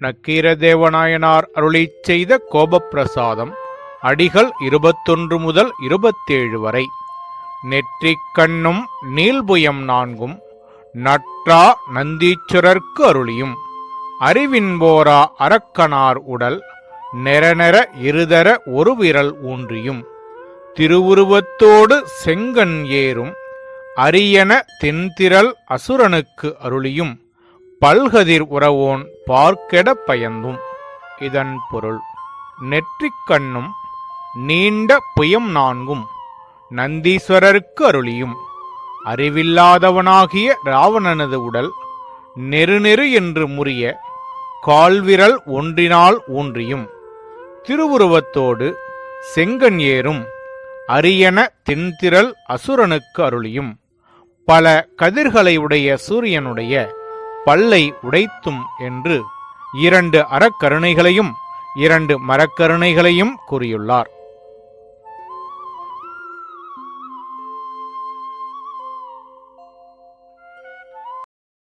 நக்கீரதேவநாயனார் அருளிச் செய்த கோபப்பிரசாதம் அடிகள் இருபத்தொன்று முதல் இருபத்தேழு வரை. நெற்றிக் கண்ணும் நீள்புயம் நான்கும் நற்றா நந்தீச்சுரர்க்கு அருளியும். அறிவின்போரா அரக்கனார் உடல் நெரநெர இருதர ஒரு விரல் ஊன்றியும். திருவுருவத்தோடு செங்கன் ஏறும் அரியன தென்திரல் அசுரனுக்கு அருளியும். பல்கதிர் உறவோன் பார்க்கெட பயந்தும். இதன் பொருள் நெற்றிக் கண்ணும் நீண்ட புயம் நான்கும். நந்தீஸ்வரருக்கு அருளியும். அறிவில்லாதவனாகிய ராவணனது உடல் நெருநெரு என்று முறிய கால்விரல் ஒன்றினால் ஊன்றியும். திருவுருவத்தோடு செங்கன் ஏறும். அரியன தின்திரல் அசுரனுக்கு அருளியும். பல கதிர்களை உடைய சூரியனுடைய பல்லை உடைத்தும் என்று இரண்டு அறக்கருணைகளையும் இரண்டு மரக்கருணைகளையும் கூறியுள்ளார்.